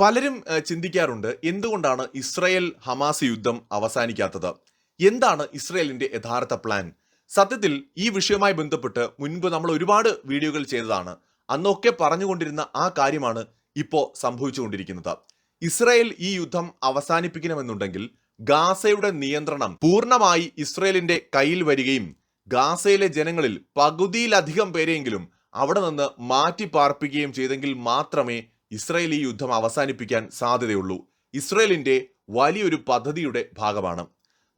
പലരും ചിന്തിക്കാറുണ്ട് എന്തുകൊണ്ടാണ് ഇസ്രയേൽ ഹമാസ് യുദ്ധം അവസാനിക്കാത്തത്? എന്താണ് ഇസ്രയേലിന്റെ യഥാർത്ഥ പ്ലാൻ സത്യത്തിൽ ഈ വിഷയവുമായി ബന്ധപ്പെട്ട് മുൻപ് നമ്മൾ ഒരുപാട് വീഡിയോകൾ ചെയ്തതാണ്. അന്നൊക്കെ പറഞ്ഞുകൊണ്ടിരുന്ന ആ കാര്യമാണ് ഇപ്പോൾ സംഭവിച്ചുകൊണ്ടിരിക്കുന്നത്. ഇസ്രയേൽ ഈ യുദ്ധം അവസാനിപ്പിക്കണമെന്നുണ്ടെങ്കിൽ ഗാസയുടെ നിയന്ത്രണം പൂർണമായി ഇസ്രയേലിന്റെ കയ്യിൽ വരികയും ഗാസയിലെ ജനങ്ങളിൽ പകുതിയിലധികം പേരെയെങ്കിലും അവിടെ നിന്ന് മാറ്റി പാർപ്പിക്കുകയും ചെയ്തെങ്കിൽ മാത്രമേ ഇസ്രയേൽ ഈ യുദ്ധം അവസാനിപ്പിക്കാൻ സാധ്യതയുള്ളൂ. ഇസ്രയേലിന്റെ വലിയൊരു പദ്ധതിയുടെ ഭാഗമാണ്.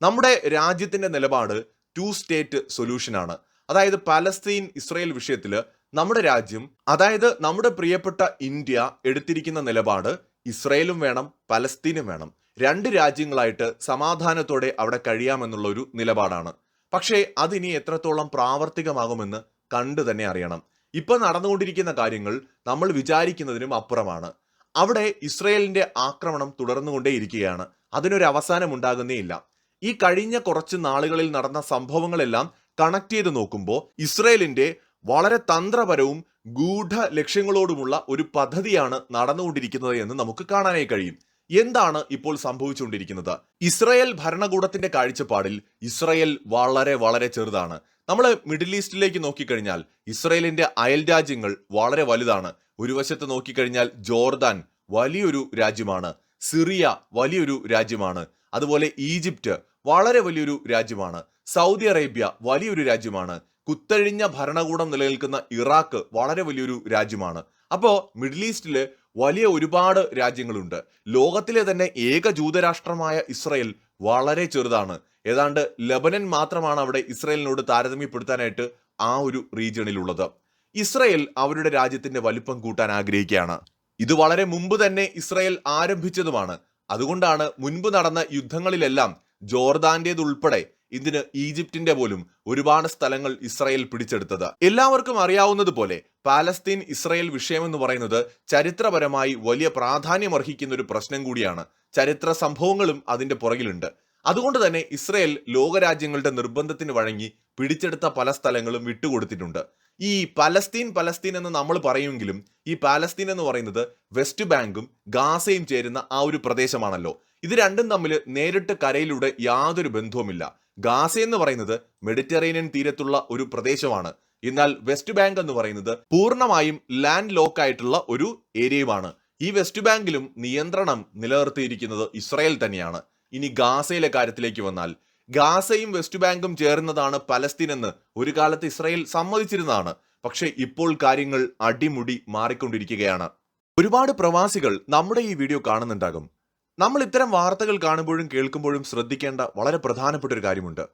നമ്മുടെ രാജ്യത്തിന്റെ നിലപാട് ടു സ്റ്റേറ്റ് സൊല്യൂഷനാണ് അതായത് പലസ്തീൻ ഇസ്രയേൽ വിഷയത്തിൽ നമ്മുടെ രാജ്യം അതായത് നമ്മുടെ പ്രിയപ്പെട്ട ഇന്ത്യ എടുത്തിരിക്കുന്ന നിലപാട് ഇസ്രയേലും വേണം പലസ്തീനും വേണം. രണ്ട് രാജ്യങ്ങളായിട്ട് സമാധാനത്തോടെ അവിടെ കഴിയാമെന്നുള്ള ഒരു നിലപാടാണ്. പക്ഷേ അതിനി എത്രത്തോളം പ്രാവർത്തികമാകുമെന്ന് കണ്ടു തന്നെ അറിയണം. ഇപ്പൊ നടന്നുകൊണ്ടിരിക്കുന്ന കാര്യങ്ങൾ നമ്മൾ വിചാരിക്കുന്നതിനും അപ്പുറമാണ്. അവിടെ ഇസ്രയേലിന്റെ ആക്രമണം തുടർന്നുകൊണ്ടേയിരിക്കുകയാണ്. അതിനൊരു അവസാനം ഉണ്ടാകുന്നേ ഇല്ല. ഈ കഴിഞ്ഞ കുറച്ച് നാളുകളിൽ നടന്ന സംഭവങ്ങളെല്ലാം കണക്ട് ചെയ്ത് നോക്കുമ്പോൾ ഇസ്രയേലിന്റെ വളരെ തന്ത്രപരവും ഗൂഢ ലക്ഷ്യങ്ങളോടുമുള്ള ഒരു പദ്ധതിയാണ് നടന്നുകൊണ്ടിരിക്കുന്നത് എന്ന് നമുക്ക് കാണാനായി കഴിയും. എന്താണ് ഇപ്പോൾ സംഭവിച്ചുകൊണ്ടിരിക്കുന്നത്? ഇസ്രയേൽ ഭരണകൂടത്തിന്റെ കാഴ്ചപ്പാടിൽ ഇസ്രയേൽ വളരെ വളരെ ചെറുതാണ്. നമ്മൾ മിഡിൽ ഈസ്റ്റിലേക്ക് നോക്കിക്കഴിഞ്ഞാൽ ഇസ്രയേലിന്റെ അയൽ രാജ്യങ്ങൾ വളരെ വലുതാണ്. ഒരു വശത്ത് നോക്കിക്കഴിഞ്ഞാൽ ജോർദാൻ വലിയൊരു രാജ്യമാണ്. സിറിയ വലിയൊരു രാജ്യമാണ്. അതുപോലെ ഈജിപ്റ്റ് വളരെ വലിയൊരു രാജ്യമാണ്. സൗദി അറേബ്യ വലിയൊരു രാജ്യമാണ്. കുത്തഴിഞ്ഞ ഭരണകൂടം നിലനിൽക്കുന്ന ഇറാഖ് വളരെ വലിയൊരു രാജ്യമാണ്. അപ്പോൾ മിഡിൽ ഈസ്റ്റിൽ വലിയ ഒരുപാട് രാജ്യങ്ങളുണ്ട്. ലോകത്തിലെ തന്നെ ഏക ജൂതരാഷ്ട്രമായ ഇസ്രയേൽ വളരെ ചെറുതാണ്. ഏതാണ്ട് ലബനൻ മാത്രമാണ് അവിടെ ഇസ്രയേലിനോട് താരതമ്യപ്പെടുത്താനായിട്ട് ആ ഒരു റീജിയണിലുള്ളത്. ഇസ്രയേൽ അവരുടെ രാജ്യത്തിന്റെ വലിപ്പം കൂട്ടാൻ ആഗ്രഹിക്കുകയാണ്. ഇത് വളരെ മുമ്പ് തന്നെ ഇസ്രയേൽ ആരംഭിച്ചതുമാണ്. അതുകൊണ്ടാണ് മുൻപ് നടന്ന യുദ്ധങ്ങളിലെല്ലാം ജോർദാന്റേതുൾപ്പെടെ ഇതിന് ഈജിപ്തിന്റെ പോലും ഒരുപാട് സ്ഥലങ്ങൾ ഇസ്രയേൽ പിടിച്ചെടുത്തത്. എല്ലാവർക്കും അറിയാവുന്നതുപോലെ പാലസ്തീൻ ഇസ്രയേൽ വിഷയമെന്ന് പറയുന്നത് ചരിത്രപരമായി വലിയ പ്രാധാന്യം അർഹിക്കുന്ന ഒരു പ്രശ്നം കൂടിയാണ്. ചരിത്ര സംഭവങ്ങളും അതിന്റെ പുറകിലുണ്ട്. അതുകൊണ്ട് തന്നെ ഇസ്രയേൽ ലോകരാജ്യങ്ങളുടെ നിർബന്ധത്തിന് വഴങ്ങി പിടിച്ചെടുത്ത പല സ്ഥലങ്ങളും വിട്ടുകൊടുത്തിട്ടുണ്ട്. ഈ പലസ്തീൻ പലസ്തീൻ എന്ന് നമ്മൾ പറയുമെങ്കിലും ഈ പാലസ്തീൻ എന്ന് പറയുന്നത് വെസ്റ്റ് ബാങ്കും ഗാസയും ചേരുന്ന ആ ഒരു പ്രദേശമാണല്ലോ. ഇത് രണ്ടും തമ്മിൽ നേരിട്ട് കരയിലൂടെ യാതൊരു ബന്ധവുമില്ല. ഗാസ എന്ന് പറയുന്നത് മെഡിറ്ററേനിയൻ തീരത്തുള്ള ഒരു പ്രദേശമാണ്. എന്നാൽ വെസ്റ്റ് ബാങ്ക് എന്ന് പറയുന്നത് പൂർണമായും ലാൻഡ് ലോക്ക് ആയിട്ടുള്ള ഒരു ഏരിയയുമാണ്. ഈ വെസ്റ്റ് ബാങ്കിലും നിയന്ത്രണം നിലനിർത്തിയിരിക്കുന്നത് ഇസ്രായേൽ തന്നെയാണ്. ഇനി ഗാസയിലെ കാര്യത്തിലേക്ക് വന്നാൽ ഗാസയും വെസ്റ്റ് ബാങ്കും ചേർന്നതാണ് പലസ്തീൻ എന്ന് ഒരു കാലത്ത് ഇസ്രായേൽ സമ്മതിച്ചിരുന്നതാണ്. പക്ഷേ ഇപ്പോൾ കാര്യങ്ങൾ അടിമുടി മാറിക്കൊണ്ടിരിക്കുകയാണ്. ഒരുപാട് പ്രവാസികൾ നമ്മുടെ ഈ വീഡിയോ കാണുന്നുണ്ടാകും. നമ്മൾ ഇത്തരം വാർത്തകൾ കാണുമ്പോഴും കേൾക്കുമ്പോഴും ശ്രദ്ധിക്കേണ്ട വളരെ പ്രധാനപ്പെട്ട ഒരു കാര്യമുണ്ട്.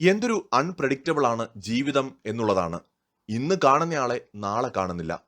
എന്തൊരു അൺപ്രഡിക്റ്റബിൾ ആണ് ജീവിതം എന്നുള്ളതാണ്. ഇന്ന് കാണുന്നയാളെ നാളെ കാണുന്നില്ല.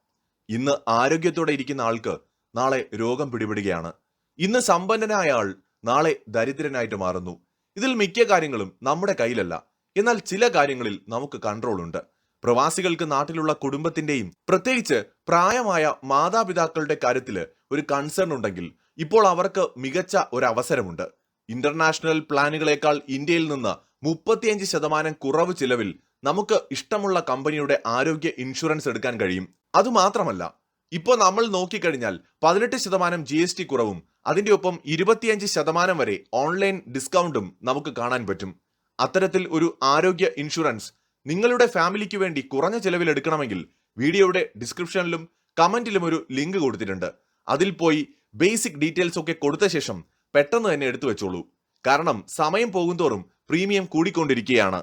ഇന്ന് ആരോഗ്യത്തോടെ ഇരിക്കുന്ന ആൾക്ക് നാളെ രോഗം പിടിപെടുകയാണ്. ഇന്ന് സമ്പന്നനായ ആൾ നാളെ ദരിദ്രനായിട്ട് മാറുന്നു. ഇതിൽ മിക്ക കാര്യങ്ങളും നമ്മുടെ കയ്യിലല്ല. എന്നാൽ ചില കാര്യങ്ങളിൽ നമുക്ക് കൺട്രോൾ ഉണ്ട് പ്രവാസികൾക്ക് നാട്ടിലുള്ള കുടുംബത്തിന്റെയും പ്രത്യേകിച്ച് പ്രായമായ മാതാപിതാക്കളുടെ കാര്യത്തിൽ ഒരു കൺസേൺ ഉണ്ടെങ്കിൽ ഇപ്പോൾ അവർക്ക് മികച്ച ഒരു അവസരമുണ്ട് ഇന്റർനാഷണൽ പ്ലാനുകളേക്കാൾ ഇന്ത്യയിൽ നിന്ന് മുപ്പത്തിയഞ്ച് ശതമാനം കുറവ് ചിലവിൽ നമുക്ക് ഇഷ്ടമുള്ള കമ്പനിയുടെ ആരോഗ്യ ഇൻഷുറൻസ് എടുക്കാൻ കഴിയും. അതുമാത്രമല്ല ഇപ്പോൾ നമ്മൾ നോക്കിക്കഴിഞ്ഞാൽ പതിനെട്ട് ശതമാനം ജി എസ് ടി കുറവും അതിന്റെ ഒപ്പം ഇരുപത്തിയഞ്ച് ശതമാനം വരെ ഓൺലൈൻ ഡിസ്കൗണ്ടും നമുക്ക് കാണാൻ പറ്റും. അത്തരത്തിൽ ഒരു ആരോഗ്യ ഇൻഷുറൻസ് നിങ്ങളുടെ ഫാമിലിക്ക് വേണ്ടി കുറഞ്ഞ ചെലവിൽ എടുക്കണമെങ്കിൽ വീഡിയോയുടെ ഡിസ്ക്രിപ്ഷനിലും കമന്റിലും ഒരു ലിങ്ക് കൊടുത്തിട്ടുണ്ട്. അതിൽ പോയി ബേസിക് ഡീറ്റെയിൽസ് ഒക്കെ കൊടുത്ത ശേഷം പെട്ടെന്ന് തന്നെ എടുത്തു വെച്ചോളൂ. കാരണം സമയം പോകുന്തോറും പ്രീമിയം കൂടിക്കൊണ്ടിരിക്കുകയാണ്.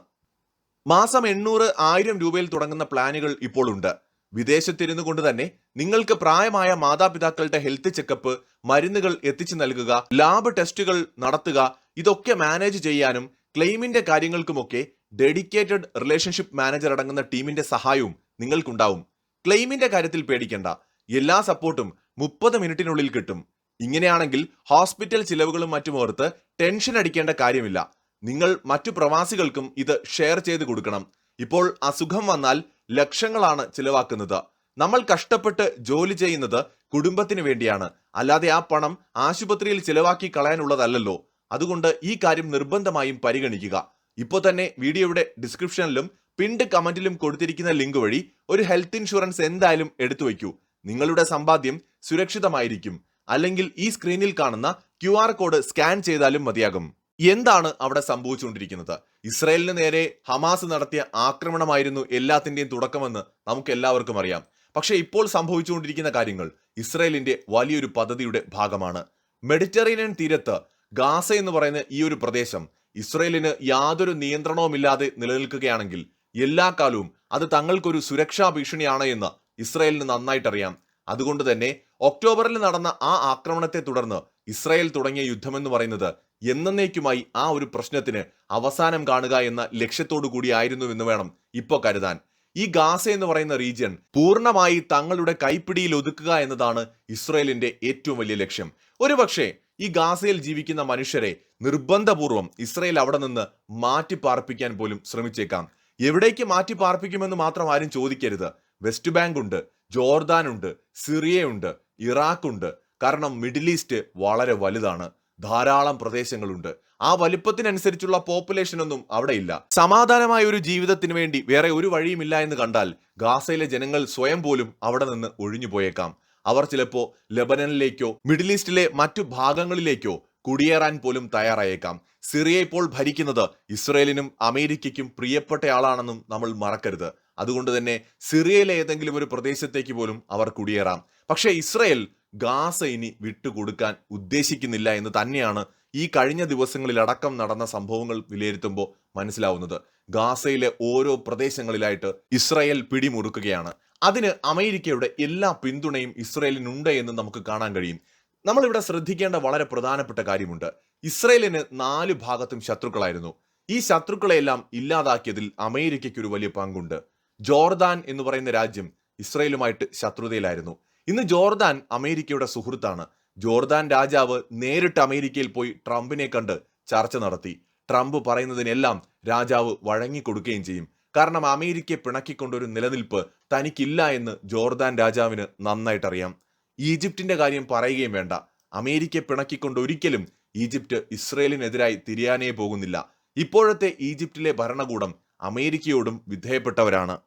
മാസം എണ്ണൂറ് ആയിരം രൂപയിൽ തുടങ്ങുന്ന പ്ലാനുകൾ ഇപ്പോൾ ഉണ്ട്. വിദേശത്തിരുന്നു കൊണ്ട് തന്നെ നിങ്ങൾക്ക് പ്രായമായ മാതാപിതാക്കളുടെ ഹെൽത്ത് ചെക്കപ്പ് മരുന്നുകൾ എത്തിച്ചു നൽകുക ലാബ് ടെസ്റ്റുകൾ നടത്തുക ഇതൊക്കെ മാനേജ് ചെയ്യാനും ക്ലെയിമിന്റെ കാര്യങ്ങൾക്കുമൊക്കെ ഡെഡിക്കേറ്റഡ് റിലേഷൻഷിപ്പ് മാനേജർ അടങ്ങുന്ന ടീമിന്റെ സഹായവും നിങ്ങൾക്കുണ്ടാവും. ക്ലെയിമിന്റെ കാര്യത്തിൽ പേടിക്കേണ്ട. എല്ലാ സപ്പോർട്ടും മുപ്പത് മിനിറ്റിനുള്ളിൽ കിട്ടും. ഇങ്ങനെയാണെങ്കിൽ ഹോസ്പിറ്റൽ ചിലവുകളും മറ്റും ഓർത്ത് ടെൻഷൻ അടിക്കേണ്ട കാര്യമില്ല. നിങ്ങൾ മറ്റു പ്രവാസികൾക്കും ഇത് ഷെയർ ചെയ്ത് കൊടുക്കണം. ഇപ്പോൾ അസുഖം വന്നാൽ ലക്ഷങ്ങളാണ് ചിലവാക്കുന്നത്. നമ്മൾ കഷ്ടപ്പെട്ട് ജോലി ചെയ്യുന്നത് കുടുംബത്തിന് വേണ്ടിയാണ്. അല്ലാതെ ആ പണം ആശുപത്രിയിൽ ചിലവാക്കി കളയാനുള്ളതല്ലല്ലോ. അതുകൊണ്ട് ഈ കാര്യം നിർബന്ധമായും പരിഗണിക്കുക. ഇപ്പോൾ തന്നെ വീഡിയോയുടെ ഡിസ്ക്രിപ്ഷനിലും പിൻഡ് കമന്റിലും കൊടുത്തിരിക്കുന്ന ലിങ്ക് വഴി ഒരു ഹെൽത്ത് ഇൻഷുറൻസ് എന്തായാലും എടുത്തു വയ്ക്കൂ. നിങ്ങളുടെ സമ്പാദ്യം സുരക്ഷിതമായിരിക്കും. അല്ലെങ്കിൽ ഈ സ്ക്രീനിൽ കാണുന്ന ക്യു കോഡ് സ്കാൻ ചെയ്താലും മതിയാകും. എന്താണ് അവിടെ സംഭവിച്ചുകൊണ്ടിരിക്കുന്നത്? ഇസ്രായേലിന് നേരെ ഹമാസ് നടത്തിയ ആക്രമണമായിരുന്നു എല്ലാത്തിന്റെയും തുടക്കമെന്ന് നമുക്ക് എല്ലാവർക്കും അറിയാം. പക്ഷേ ഇപ്പോൾ സംഭവിച്ചുകൊണ്ടിരിക്കുന്ന കാര്യങ്ങൾ ഇസ്രായേലിന്റെ വലിയൊരു പദ്ധതിയുടെ ഭാഗമാണ്. മെഡിറ്ററേനിയൻ തീരത്ത് ഗാസ എന്ന് പറയുന്ന ഈ ഒരു പ്രദേശം ഇസ്രയേലിന് യാതൊരു നിയന്ത്രണവുമില്ലാതെ നിലനിൽക്കുകയാണെങ്കിൽ എല്ലാ കാലവും അത് തങ്ങൾക്കൊരു സുരക്ഷാ ഭീഷണിയാണ് എന്ന് ഇസ്രയേലിന് നന്നായിട്ടറിയാം. അതുകൊണ്ട് തന്നെ ഒക്ടോബറിൽ നടന്ന ആ ആക്രമണത്തെ തുടർന്ന് ഇസ്രായേൽ തുടങ്ങിയ യുദ്ധമെന്ന് പറയുന്നത് എന്നേക്കുമായി ആ ഒരു പ്രശ്നത്തിന് അവസാനം കാണുക എന്ന ലക്ഷ്യത്തോടു കൂടിയായിരുന്നു എന്ന് വേണം ഇപ്പോൾ കരുതാൻ. ഈ ഗാസ എന്ന് പറയുന്ന റീജിയൻ പൂർണമായി തങ്ങളുടെ കൈപ്പിടിയിൽ ഒതുക്കുക എന്നതാണ് ഇസ്രയേലിന്റെ ഏറ്റവും വലിയ ലക്ഷ്യം. ഒരുപക്ഷെ ഈ ഗാസയിൽ ജീവിക്കുന്ന മനുഷ്യരെ നിർബന്ധപൂർവം ഇസ്രയേൽ അവിടെ നിന്ന് മാറ്റി പാർപ്പിക്കാൻ പോലും ശ്രമിച്ചേക്കാം. എവിടേക്ക് മാറ്റി പാർപ്പിക്കുമെന്ന് മാത്രം ആരും ചോദിക്കരുത്. വെസ്റ്റ് ബാങ്ക് ഉണ്ട് ജോർദാൻ ഉണ്ട് സിറിയയുണ്ട് ഇറാഖ് ഉണ്ട് കാരണം മിഡിൽ ഈസ്റ്റ് വളരെ വലുതാണ്. ധാരാളം പ്രദേശങ്ങളുണ്ട്. ആ വലിപ്പത്തിനനുസരിച്ചുള്ള പോപ്പുലേഷൻ ഒന്നും അവിടെ ഇല്ല. സമാധാനമായ ഒരു ജീവിതത്തിന് വേണ്ടി വേറെ ഒരു വഴിയുമില്ല എന്ന് കണ്ടാൽ ഗാസയിലെ ജനങ്ങൾ സ്വയം പോലും അവിടെ നിന്ന് ഒഴിഞ്ഞു പോയേക്കാം. അവർ ചിലപ്പോ ലബനനിലേക്കോ മിഡിൽ ഈസ്റ്റിലെ മറ്റു ഭാഗങ്ങളിലേക്കോ കുടിയേറാൻ പോലും തയ്യാറായേക്കാം. സിറിയ ഇപ്പോൾ ഭരിക്കുന്നത് ഇസ്രയേലിനും അമേരിക്കയ്ക്കും പ്രിയപ്പെട്ടയാളാണെന്നും നമ്മൾ മറക്കരുത്. അതുകൊണ്ട് തന്നെ സിറിയയിലെ ഏതെങ്കിലും ഒരു പ്രദേശത്തേക്ക് പോലും അവർ കുടിയേറാം. പക്ഷേ ഇസ്രയേൽ ഗാസ ഇനി വിട്ടുകൊടുക്കാൻ ഉദ്ദേശിക്കുന്നില്ല എന്ന് തന്നെയാണ് ഈ കഴിഞ്ഞ ദിവസങ്ങളിലടക്കം നടന്ന സംഭവങ്ങൾ വിലയിരുത്തുമ്പോൾ മനസ്സിലാവുന്നത്. ഗാസയിലെ ഓരോ പ്രദേശങ്ങളിലായിട്ട് ഇസ്രായേൽ പിടിമുറുക്കുകയാണ്. അതിന് അമേരിക്കയുടെ എല്ലാ പിന്തുണയും ഇസ്രയേലിനുണ്ട് എന്ന് നമുക്ക് കാണാൻ കഴിയും. നമ്മളിവിടെ ശ്രദ്ധിക്കേണ്ട വളരെ പ്രധാനപ്പെട്ട കാര്യമുണ്ട്. ഇസ്രയേലിന് നാല് ഭാഗത്തും ശത്രുക്കളായിരുന്നു. ഈ ശത്രുക്കളെയെല്ലാം ഇല്ലാതാക്കിയതിൽ അമേരിക്കയ്ക്ക് ഒരു വലിയ പങ്കുണ്ട്. ജോർദാൻ എന്ന് പറയുന്ന രാജ്യം ഇസ്രയേലുമായിട്ട് ശത്രുതയിലായിരുന്നു. ഇന്ന് ജോർദാൻ അമേരിക്കയുടെ സുഹൃത്താണ്. ജോർദാൻ രാജാവ് നേരിട്ട് അമേരിക്കയിൽ പോയി ട്രംപിനെ കണ്ട് ചർച്ച നടത്തി. ട്രംപ് പറയുന്നതിനെല്ലാം രാജാവ് വഴങ്ങിക്കൊടുക്കുകയും ചെയ്യും. കാരണം അമേരിക്കയെ പിണക്കിക്കൊണ്ടൊരു നിലനിൽപ്പ് തനിക്കില്ല എന്ന് ജോർദാൻ രാജാവിന് നന്നായിട്ടറിയാം. ഈജിപ്തിന്റെ കാര്യം പറയുകയും വേണ്ട. അമേരിക്കയെ പിണക്കിക്കൊണ്ട് ഒരിക്കലും ഈജിപ്റ്റ് ഇസ്രയേലിനെതിരായി തിരിയാനേ പോകുന്നില്ല. ഇപ്പോഴത്തെ ഈജിപ്തിലെ ഭരണകൂടം അമേരിക്കയോടും വിധേയപ്പെട്ടവരാണ്.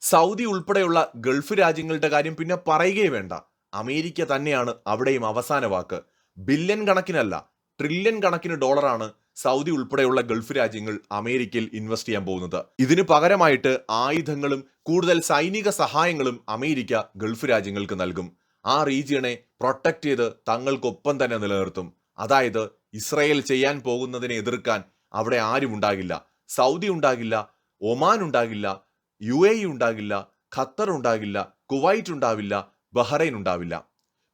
സൗദി ഉൾപ്പെടെയുള്ള ഗൾഫ് രാജ്യങ്ങളുടെ കാര്യം പിന്നെ പറയുകയേ വേണ്ട. അമേരിക്ക തന്നെയാണ് അവിടെയും അവസാന വാക്ക്. ബില്യൺ കണക്കിനല്ല ട്രില്യൺ കണക്കിന് ഡോളറാണ് സൗദി ഉൾപ്പെടെയുള്ള ഗൾഫ് രാജ്യങ്ങൾ അമേരിക്കയിൽ ഇൻവെസ്റ്റ് ചെയ്യാൻ പോകുന്നത്. ഇതിനു പകരമായിട്ട് ആയുധങ്ങളും കൂടുതൽ സൈനിക സഹായങ്ങളും അമേരിക്ക ഗൾഫ് രാജ്യങ്ങൾക്ക് നൽകും. ആ റീജിയണെ പ്രൊട്ടക്ട് ചെയ്ത് തങ്ങൾക്കൊപ്പം തന്നെ നിലനിർത്തും. അതായത് ഇസ്രയേൽ ചെയ്യാൻ പോകുന്നതിനെ എതിർക്കാൻ അവിടെ ആരും ഉണ്ടാകില്ല. സൗദി ഉണ്ടാകില്ല ഒമാൻ ഉണ്ടാകില്ല യു എ ഉണ്ടാകില്ല ഖത്തർ ഉണ്ടാകില്ല കുവൈറ്റ് ഉണ്ടാവില്ല ബഹ്റൈൻ ഉണ്ടാവില്ല.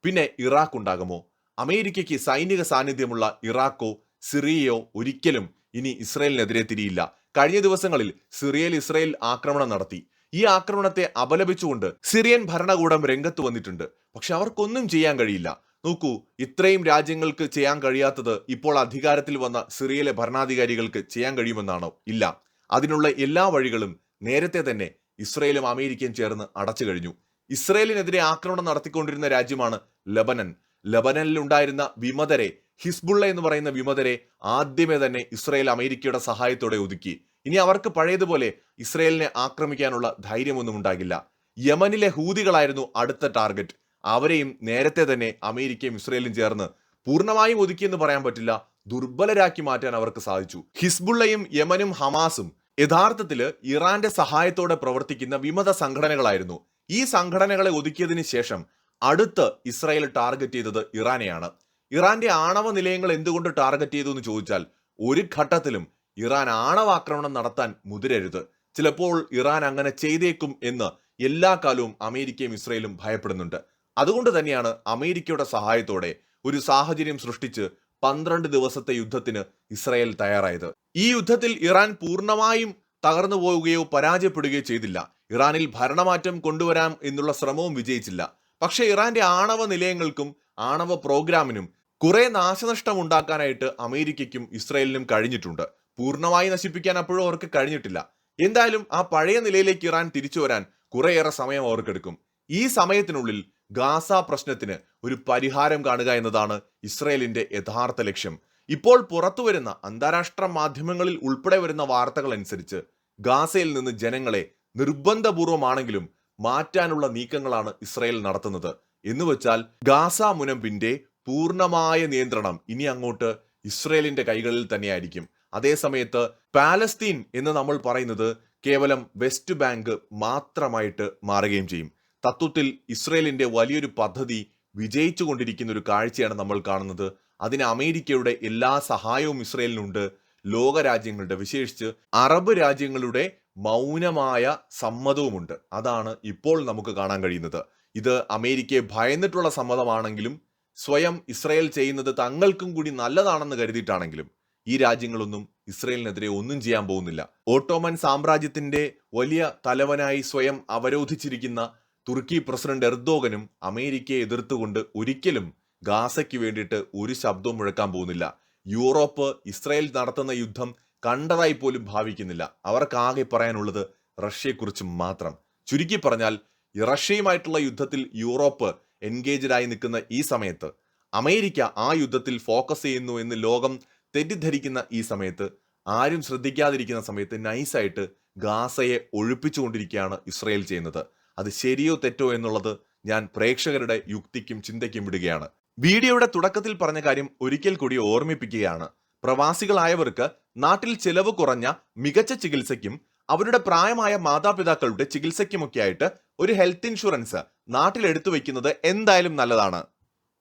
പിന്നെ ഇറാഖ് ഉണ്ടാകുമോ? അമേരിക്കയ്ക്ക് സൈനിക സാന്നിധ്യമുള്ള ഇറാഖോ സിറിയയോ ഒരിക്കലും ഇനി ഇസ്രയേലിനെതിരെ തിരിയില്ല. കഴിഞ്ഞ ദിവസങ്ങളിൽ സിറിയയിൽ ഇസ്രയേൽ ആക്രമണം നടത്തി. ഈ ആക്രമണത്തെ അപലപിച്ചുകൊണ്ട് സിറിയൻ ഭരണകൂടം രംഗത്ത് വന്നിട്ടുണ്ട്. പക്ഷെ അവർക്കൊന്നും ചെയ്യാൻ കഴിയില്ല. നോക്കൂ ഇത്രയും രാജ്യങ്ങൾക്ക് ചെയ്യാൻ കഴിയാത്തത് ഇപ്പോൾ അധികാരത്തിൽ വന്ന സിറിയയിലെ ഭരണാധികാരികൾക്ക് ചെയ്യാൻ കഴിയുമെന്നാണോ? ഇല്ല. അതിനുള്ള എല്ലാ വഴികളും നേരത്തെ തന്നെ ഇസ്രയേലും അമേരിക്കയും ചേർന്ന് അടച്ചു കഴിഞ്ഞു. ഇസ്രയേലിനെതിരെ ആക്രമണം നടത്തിക്കൊണ്ടിരുന്ന രാജ്യമാണ് ലബനൻ. ലബനനിൽ ഉണ്ടായിരുന്ന വിമതരെ ഹിസ്ബുള്ള എന്ന് പറയുന്ന വിമതരെ ആദ്യമേ തന്നെ ഇസ്രയേൽ അമേരിക്കയുടെ സഹായത്തോടെ ഒതുക്കി. ഇനി അവർക്ക് പഴയതുപോലെ ഇസ്രയേലിനെ ആക്രമിക്കാനുള്ള ധൈര്യമൊന്നും ഉണ്ടാകില്ല. യമനിലെ ഹൂതികളായിരുന്നു അടുത്ത ടാർഗറ്റ്. അവരെയും നേരത്തെ തന്നെ അമേരിക്കയും ഇസ്രയേലും ചേർന്ന് പൂർണമായും ഒതുക്കിയെന്ന് പറയാൻ പറ്റില്ല ദുർബലരാക്കി മാറ്റാൻ അവർക്ക് സാധിച്ചു. ഹിസ്ബുള്ളയും യമനും ഹമാസും യഥാർത്ഥത്തിൽ ഇറാന്റെ സഹായത്തോടെ പ്രവർത്തിക്കുന്ന വിമത സംഘടനകളായിരുന്നു. ഈ സംഘടനകളെ ഒതുക്കിയതിന് ശേഷം അടുത്ത് ഇസ്രായേൽ ടാർഗറ്റ് ചെയ്തത് ഇറാനെയാണ്. ഇറാന്റെ ആണവ നിലയങ്ങൾ എന്തുകൊണ്ട് ടാർഗറ്റ് ചെയ്തു എന്ന് ചോദിച്ചാൽ ഒരു ഘട്ടത്തിലും ഇറാൻ ആണവാക്രമണം നടത്താൻ മുതിരരുത്. ചിലപ്പോൾ ഇറാൻ അങ്ങനെ ചെയ്തേക്കും എന്ന് എല്ലാ കാലവും അമേരിക്കയും ഇസ്രയേലും ഭയപ്പെടുന്നുണ്ട്. അതുകൊണ്ട് തന്നെയാണ് അമേരിക്കയുടെ സഹായത്തോടെ ഒരു സാഹചര്യം സൃഷ്ടിച്ച് പന്ത്രണ്ട് ദിവസത്തെ യുദ്ധത്തിന് ഇസ്രായേൽ തയ്യാറായത്. ഈ യുദ്ധത്തിൽ ഇറാൻ പൂർണമായും തകർന്നു പോവുകയോ പരാജയപ്പെടുകയോ ചെയ്തില്ല. ഇറാനിൽ ഭരണമാറ്റം കൊണ്ടുവരാം എന്നുള്ള ശ്രമവും വിജയിച്ചില്ല. പക്ഷേ ഇറാന്റെ ആണവ നിലയങ്ങൾക്കും ആണവ പ്രോഗ്രാമിനും കുറെ നാശനഷ്ടം ഉണ്ടാക്കാനായിട്ട് അമേരിക്കയ്ക്കും ഇസ്രായേലിനും കഴിഞ്ഞിട്ടുണ്ട്. പൂർണമായി നശിപ്പിക്കാൻ അപ്പോഴും അവർക്ക് കഴിഞ്ഞിട്ടില്ല. എന്തായാലും ആ പഴയ നിലയിലേക്ക് ഇറാൻ തിരിച്ചു വരാൻ കുറേയേറെ സമയം അവർക്കെടുക്കും. ഈ സമയത്തിനുള്ളിൽ ഗാസ പ്രശ്നത്തിന് ഒരു പരിഹാരം കാണുക എന്നതാണ് ഇസ്രയേലിന്റെ യഥാർത്ഥ ലക്ഷ്യം. ഇപ്പോൾ പുറത്തുവരുന്ന അന്താരാഷ്ട്ര മാധ്യമങ്ങളിൽ ഉൾപ്പെടെ വരുന്ന വാർത്തകൾ അനുസരിച്ച് ഗാസയിൽ നിന്ന് ജനങ്ങളെ നിർബന്ധപൂർവമാണെങ്കിലും മാറ്റാനുള്ള നീക്കങ്ങളാണ് ഇസ്രയേൽ നടത്തുന്നത്. എന്ന് വെച്ചാൽ ഗാസ മുനമ്പിന്റെ പൂർണമായ നിയന്ത്രണം ഇനി അങ്ങോട്ട് ഇസ്രയേലിന്റെ കൈകളിൽ തന്നെയായിരിക്കും. അതേസമയത്ത് പാലസ്തീൻ എന്ന് നമ്മൾ പറയുന്നത് കേവലം വെസ്റ്റ് ബാങ്ക് മാത്രമായിട്ട് മാറുകയും ചെയ്യും. തത്വത്തിൽ ഇസ്രയേലിന്റെ വലിയൊരു പദ്ധതി വിജയിച്ചു കൊണ്ടിരിക്കുന്ന ഒരു കാഴ്ചയാണ് നമ്മൾ കാണുന്നത്. അതിന് അമേരിക്കയുടെ എല്ലാ സഹായവും ഇസ്രയേലിനുണ്ട്. ലോകരാജ്യങ്ങളുടെ വിശേഷിച്ച് അറബ് രാജ്യങ്ങളുടെ മൗനമായ സമ്മതവുമുണ്ട്. അതാണ് ഇപ്പോൾ നമുക്ക് കാണാൻ കഴിയുന്നത്. ഇത് അമേരിക്കയെ ഭയന്നിട്ടുള്ള സമ്മതമാണെങ്കിലും സ്വയം ഇസ്രയേൽ ചെയ്യുന്നത് തങ്ങൾക്കും കൂടി നല്ലതാണെന്ന് കരുതിയിട്ടാണെങ്കിലും ഈ രാജ്യങ്ങളൊന്നും ഇസ്രയേലിനെതിരെ ഒന്നും ചെയ്യാൻ പോകുന്നില്ല. ഓട്ടോമൻ സാമ്രാജ്യത്തിന്റെ വലിയ തലവനായി സ്വയം അവരോധിച്ചിരിക്കുന്ന തുർക്കി പ്രസിഡന്റ് എർദോഗനും അമേരിക്കയെ എതിർത്തുകൊണ്ട് ഒരിക്കലും ഗാസയ്ക്ക് വേണ്ടിയിട്ട് ഒരു ശബ്ദവും മുഴക്കാൻ പോകുന്നില്ല. യൂറോപ്പ് ഇസ്രായേൽ നടത്തുന്ന യുദ്ധം കണ്ടതായി പോലും ഭാവിക്കുന്നില്ല. അവർക്കാകെ പറയാനുള്ളത് റഷ്യയെക്കുറിച്ച് മാത്രം. ചുരുക്കി പറഞ്ഞാൽ റഷ്യയുമായിട്ടുള്ള യുദ്ധത്തിൽ യൂറോപ്പ് എൻഗേജ്ഡ് ആയി നിൽക്കുന്ന ഈ സമയത്ത് അമേരിക്ക ആ യുദ്ധത്തിൽ ഫോക്കസ് ചെയ്യുന്നു എന്ന് ലോകം തെറ്റിദ്ധരിക്കുന്ന ഈ സമയത്ത് ആരും ശ്രദ്ധിക്കാതിരിക്കുന്ന സമയത്ത് നൈസായിട്ട് ഗാസയെ ഒഴിപ്പിച്ചുകൊണ്ടിരിക്കുകയാണ് ഇസ്രയേൽ ചെയ്യുന്നത്. അത് ശരിയോ തെറ്റോ എന്നുള്ളത് ഞാൻ പ്രേക്ഷകരുടെ യുക്തിക്കും ചിന്തയ്ക്കും വിടുകയാണ്. വീഡിയോയുടെ തുടക്കത്തിൽ പറഞ്ഞ കാര്യം ഒരിക്കൽ കൂടി ഓർമ്മിപ്പിക്കുകയാണ്. പ്രവാസികളായവർക്ക് നാട്ടിൽ ചെലവ് കുറഞ്ഞ മികച്ച ചികിത്സയ്ക്കും അവരുടെ പ്രായമായ മാതാപിതാക്കളുടെ ചികിത്സയ്ക്കുമൊക്കെയായിട്ട് ഒരു ഹെൽത്ത് ഇൻഷുറൻസ് നാട്ടിൽ എടുത്തു വെക്കുന്നത് എന്തായാലും നല്ലതാണ്.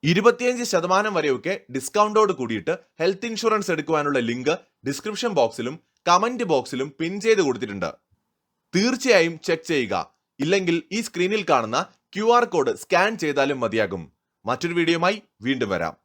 ഇരുപത്തിയഞ്ച് ശതമാനം വരെയൊക്കെ ഡിസ്കൗണ്ടോട് കൂടിയിട്ട് ഹെൽത്ത് ഇൻഷുറൻസ് എടുക്കുവാനുള്ള ലിങ്ക് ഡിസ്ക്രിപ്ഷൻ ബോക്സിലും കമന്റ് ബോക്സിലും പിൻ ചെയ്ത് കൊടുത്തിട്ടുണ്ട്. തീർച്ചയായും ചെക്ക് ചെയ്യുക. ഇല്ലെങ്കിൽ ഈ സ്ക്രീനിൽ കാണുന്ന ക്യു കോഡ് സ്കാൻ ചെയ്താലും മതിയാകും. മറ്റൊരു വീഡിയോയുമായി വീണ്ടും വരാം.